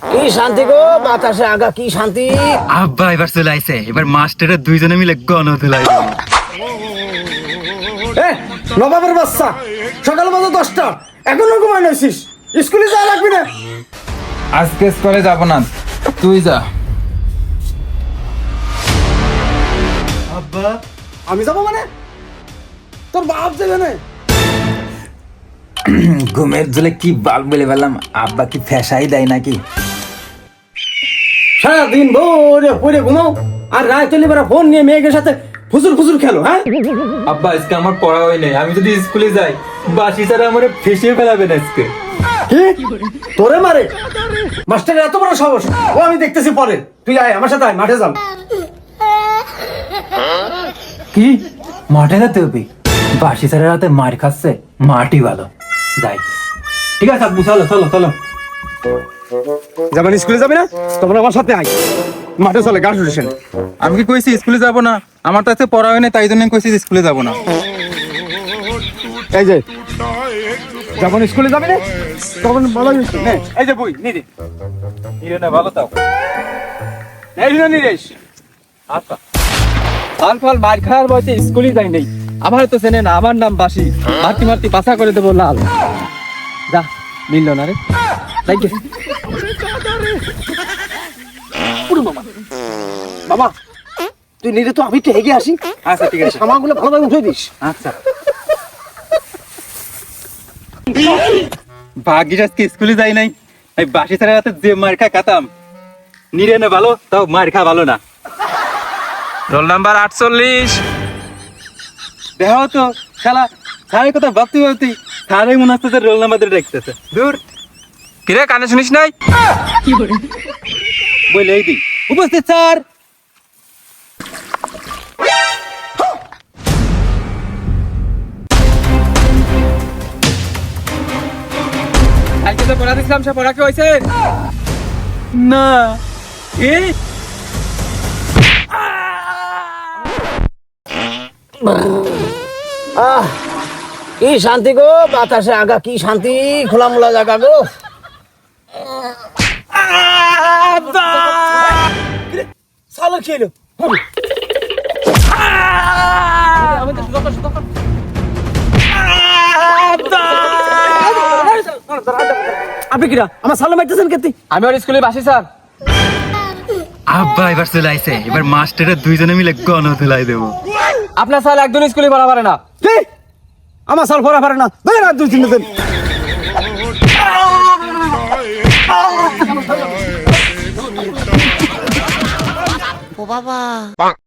কি শান্তি গো? বাতাসে আগা কি শান্তি? আব্বা এবার চলে আইছে। এবার মাস্টারের দুইজনে মিলে গণ তুলাই নবাবের বাচ্চা সকাল বাজে দশটা এখনও ঘুমাই নাইছিস স্কুলে যাওয়া লাগবি না? আজকে স্কুলে যাব না। তুই যা। আব্বা আমি যাব মানে? তোর বাপ যাবে না? ঘুমের জলে কি বাল বলে পেলাম আব্বা কি ফেসাই দেয় নাকি? সারাদিন ভোরে পরে ঘুমাও আর রায় চলে বেড়া ফোন নিয়ে মেয়েদের সাথে ফুজুর ফুজুর খেলো হ্যাঁ? আব্বা আজকে আমার পড়া হয় নাই। আমি যদি স্কুলে যাই বাসি স্যার আমার ফেসিয়ে ফেলাবেন আজকে। তোরে মারে? মাস্টারের এত বড় সাহস। ও আমি দেখতেছি পরে। তুই আয় আমার সাথে আয় মাঠে যাম। কি? মাঠে যেতে হবে। বাসি স্যারের হাতে মার খাচ্ছে মাটি ভালো। যাই। ঠিক আছে আব্বু চলো চলো চলো। যাবেন স্কুলে যাবি না? তোমরা আমার সাথে আয়। মাঠে চলে গাছ উঠেছেন আমি কি কইছি স্কুলে যাব না? আমার তো আজকে পড়া হয় নাই তাই জন্য কইছি স্কুলে যাব না। এই যে যখন স্কুলে যাবি না? তখন ভালো হয়েছে নে এই যে বই নিরে হিরে না ভালো তাও এই যে নিরেশ। ফাল ফাল মার খাওয়ার বয়সে স্কুলে যাই নাই। আমার তো চেনে না আমার নাম বাসি মারতি মারতি পাশা করে দেবো লাল। যা মিললো না রে। তাই বাবা তুই নিরে তো আমি একটু এগিয়ে আসি। আচ্ছা ঠিক আছে। সামানগুলো ভালোভাবে উঠে দিস। আচ্ছা। ভাগ্যিস আজকে স্কুলে যাই নাই। এই বাসি স্যারের হাতে যে মার খা খাতাম। নিরে না ভালো তাও মার খা ভালো না। রোল নাম্বার আটচল্লিশ। দেখো তো শালা স্যারের কথা ভাবতে ভাবতে স্যারই মনে হচ্ছে রোল নাম্বার ধরে দূর। কিরে কানে শুনিস নাই? বলে এই দি উপস্থিত স্যার। কালকে তো পড়া দিছিলাম সে পড়া কি হয়েছে? না। কি আহ কি শান্তি গো? বাতাসে আগা কি শান্তি? খোলামোলা জায়গা গো। সালো খেলো আপনি কিরা? আমার সালো মাইতেছেন কেতি? আমি ওর স্কুলে বাসি স্যার। আব্বা এবার চলে আইছে। এবার মাস্টারের দুইজনে মিলে গণ তুলাই দেবো। আপনার সাল একজন স্কুলে পড়া পারে না। কি? আমার সাল ফোরা পারে না। ধরে না দুই ও বাবা।